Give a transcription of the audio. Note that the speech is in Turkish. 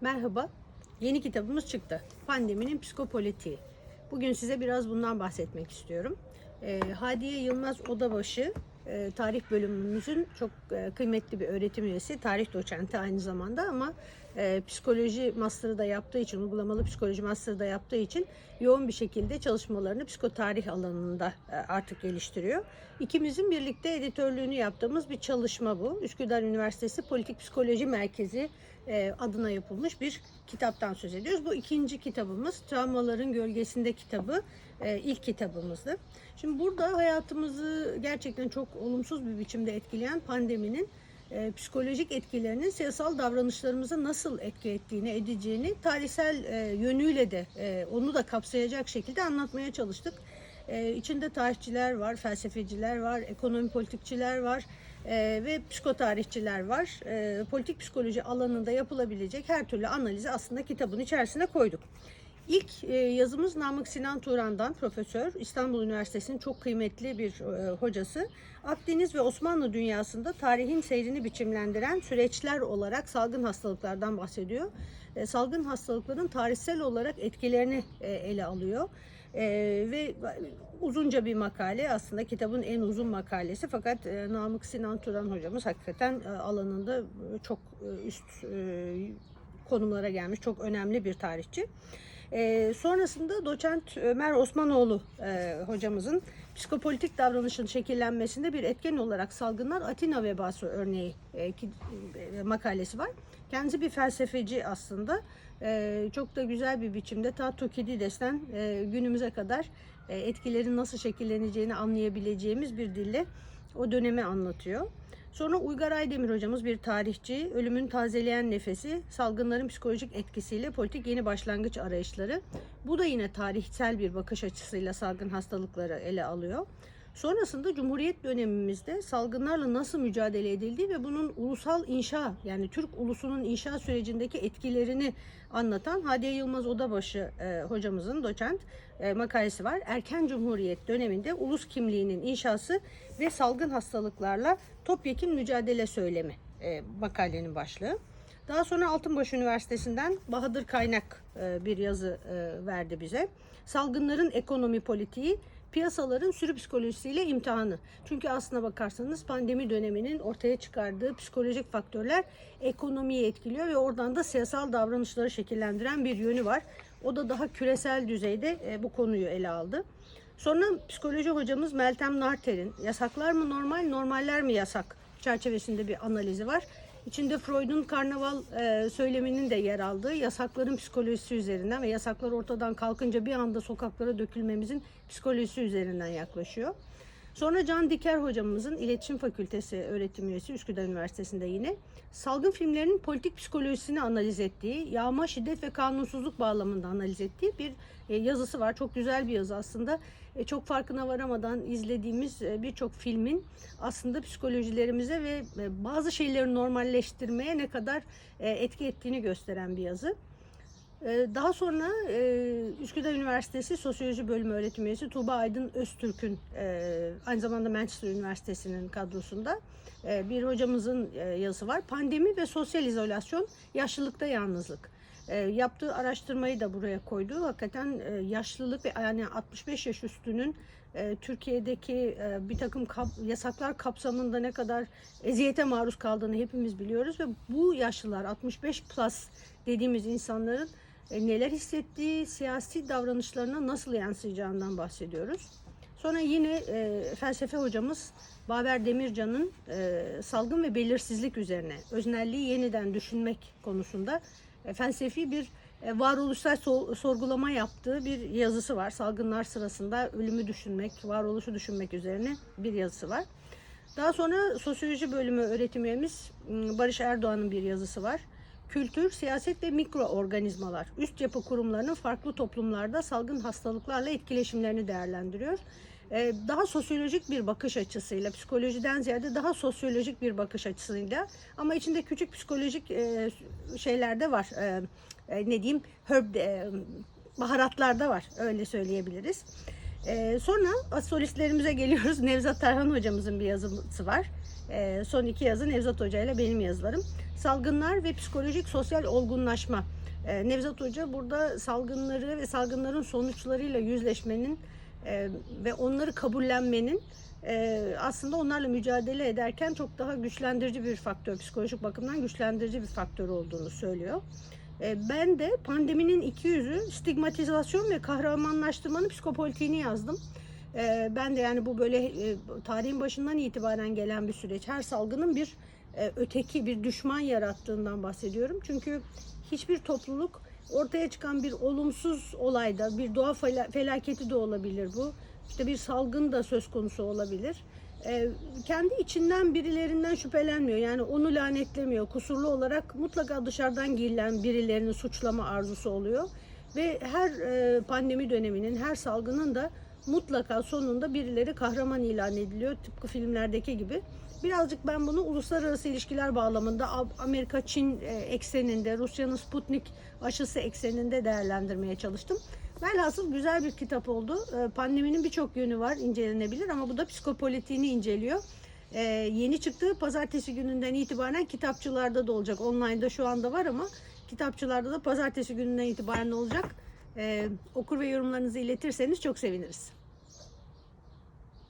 Merhaba. Yeni kitabımız çıktı. Pandeminin psikopolitiği. Bugün size biraz bundan bahsetmek istiyorum. Ee, Hadiye Yılmaz Odabaşı e, tarih bölümümüzün çok e, kıymetli bir öğretim üyesi, tarih doçenti aynı zamanda ama e, psikoloji master'ı da yaptığı için, uygulamalı psikoloji master'ı da yaptığı için yoğun bir şekilde çalışmalarını psikotarih alanında e, artık geliştiriyor. İkimizin birlikte editörlüğünü yaptığımız bir çalışma bu. Üsküdar Üniversitesi Politik Psikoloji Merkezi adına yapılmış bir kitaptan söz ediyoruz. Bu ikinci kitabımız Travmaların Gölgesinde kitabı e, ilk kitabımızdı. Şimdi burada hayatımızı gerçekten çok olumsuz bir biçimde etkileyen pandeminin e, psikolojik etkilerinin siyasal davranışlarımıza nasıl etki ettiğini, edeceğini tarihsel e, yönüyle de onu da kapsayacak şekilde anlatmaya çalıştık. E, içinde tarihçiler var, felsefeciler var, ekonomi politikçiler var ve psikotarihçiler var. Politik psikoloji alanında yapılabilecek her türlü analizi aslında kitabın içerisine koyduk. İlk e, yazımız Namık Sinan Turan'dan profesör, İstanbul Üniversitesi'nin çok kıymetli bir e, hocası. Akdeniz ve Osmanlı dünyasında tarihin seyrini biçimlendiren süreçler olarak salgın hastalıklardan bahsediyor. E, salgın hastalıkların tarihsel olarak etkilerini ele alıyor. Ve uzunca bir makale aslında kitabın en uzun makalesi fakat Namık Sinan Turan hocamız hakikaten alanında çok üst konumlara gelmiş çok önemli bir tarihçi. E, sonrasında doçent Ömer Osmanoğlu e, hocamızın psikopolitik davranışın şekillenmesinde bir etken olarak salgınlar Atina vebası örneği e, ki, e, makalesi var. Kendisi bir felsefeci aslında. E, çok da güzel bir biçimde ta Tukidides'ten e, günümüze kadar e, etkilerin nasıl şekilleneceğini anlayabileceğimiz bir dille o dönemi anlatıyor. Sonra Uygar Aydemir hocamız bir tarihçi, ölümün tazeleyen nefesi, salgınların psikolojik etkisiyle politik yeni başlangıç arayışları. Bu da yine tarihsel bir bakış açısıyla salgın hastalıkları ele alıyor. Sonrasında Cumhuriyet dönemimizde salgınlarla nasıl mücadele edildiği ve bunun ulusal inşa yani Türk ulusunun inşa sürecindeki etkilerini anlatan Hadiye Yılmaz Odabaşı e, hocamızın doçent e, makalesi var. Erken Cumhuriyet döneminde ulus kimliğinin inşası ve salgın hastalıklarla topyekun mücadele söylemi e, makalenin başlığı. Daha sonra Altınbaş Üniversitesi'nden Bahadır Kaynak e, bir yazı e, verdi bize. Salgınların ekonomi politiği piyasaların sürü psikolojisiyle imtihanı. Çünkü aslına bakarsanız pandemi döneminin ortaya çıkardığı psikolojik faktörler ekonomiyi etkiliyor ve oradan da siyasal davranışları şekillendiren bir yönü var. O da daha küresel düzeyde e, bu konuyu ele aldı. Sonra psikoloji hocamız Meltem Narter'in yasaklar mı normal, normaller mi yasak çerçevesinde bir analizi var. İçinde Freud'un karnaval e, söyleminin de yer aldığı yasakların psikolojisi üzerinden ve yasaklar ortadan kalkınca bir anda sokaklara dökülmemizin psikolojisi üzerinden yaklaşıyor. Sonra Can Diker hocamızın İletişim Fakültesi öğretim üyesi Üsküdar Üniversitesi'nde yine salgın filmlerinin politik psikolojisini analiz ettiği, yağma, şiddet ve kanunsuzluk bağlamında analiz ettiği bir e, yazısı var. Çok güzel bir yazı aslında. E, çok farkına varamadan izlediğimiz e, birçok filmin aslında psikolojilerimize ve bazı şeyleri normalleştirmeye ne kadar etki ettiğini gösteren bir yazı. Ee, Daha sonra e, Üsküdar Üniversitesi Sosyoloji Bölümü öğretim üyesi Tuğba Aydın Öztürk'ün e, aynı zamanda Manchester Üniversitesi'nin kadrosunda e, bir hocamızın yazısı var. Pandemi ve sosyal izolasyon, yaşlılıkta yalnızlık. Yaptığı araştırmayı da buraya koydu. Hakikaten yaşlılık ve yani 65 yaş üstünün Türkiye'deki bir takım kap- yasaklar kapsamında ne kadar eziyete maruz kaldığını hepimiz biliyoruz ve bu yaşlılar 65 plus dediğimiz insanların neler hissettiği, siyasi davranışlarına nasıl yansıyacağından bahsediyoruz. Sonra yine e, felsefe hocamız Baver Demircan'ın e, salgın ve belirsizlik üzerine öznelliği yeniden düşünmek konusunda e, felsefi bir e, varoluşsal so- sorgulama yaptığı bir yazısı var. Salgınlar sırasında ölümü düşünmek, varoluşu düşünmek üzerine bir yazısı var. Daha sonra sosyoloji bölümü öğretim üyemiz m, Barış Erdoğan'ın bir yazısı var. Kültür, siyaset ve mikroorganizmalar üst yapı kurumlarının farklı toplumlarda salgın hastalıklarla etkileşimlerini değerlendiriyor. Ee, Daha sosyolojik bir bakış açısıyla, psikolojiden ziyade daha sosyolojik bir bakış açısıyla ama içinde küçük psikolojik e, şeyler de var. E, e, Ne diyeyim, herb, e, baharatlar da var öyle söyleyebiliriz. Ee, sonra solistlerimize geliyoruz. Nevzat Tarhan hocamızın bir yazısı var. Ee, son iki yazı Nevzat Hoca ile benim yazılarım. Salgınlar ve psikolojik sosyal olgunlaşma. Ee, Nevzat Hoca burada salgınları ve salgınların sonuçlarıyla yüzleşmenin e, ve onları kabullenmenin e, aslında onlarla mücadele ederken çok daha güçlendirici bir faktör, psikolojik bakımdan güçlendirici bir faktör olduğunu söylüyor. E, ben de pandeminin iki yüzü stigmatizasyon ve kahramanlaştırmanın psikopolitiğini yazdım. E, ben de yani bu böyle e, tarihin başından itibaren gelen bir süreç. Her salgının bir öteki, bir düşman yarattığından bahsediyorum. Çünkü hiçbir topluluk ortaya çıkan bir olumsuz olayda, bir doğa fela- felaketi de olabilir bu. İşte bir salgın da söz konusu olabilir. E, kendi içinden birilerinden şüphelenmiyor. Yani onu lanetlemiyor. Kusurlu olarak mutlaka dışarıdan girilen birilerini suçlama arzusu oluyor. Ve her e, pandemi döneminin, her salgının da mutlaka sonunda birileri kahraman ilan ediliyor. Tıpkı filmlerdeki gibi. Birazcık ben bunu uluslararası ilişkiler bağlamında Amerika-Çin e, ekseninde, Rusya'nın Sputnik aşısı ekseninde değerlendirmeye çalıştım. Velhasıl güzel bir kitap oldu. E, Pandeminin birçok yönü var incelenebilir ama bu da psikopolitiğini inceliyor. E, yeni çıktığı pazartesi gününden itibaren kitapçılarda da olacak. Online'da şu anda var ama kitapçılarda da pazartesi gününden itibaren olacak. E, okur ve yorumlarınızı iletirseniz çok seviniriz.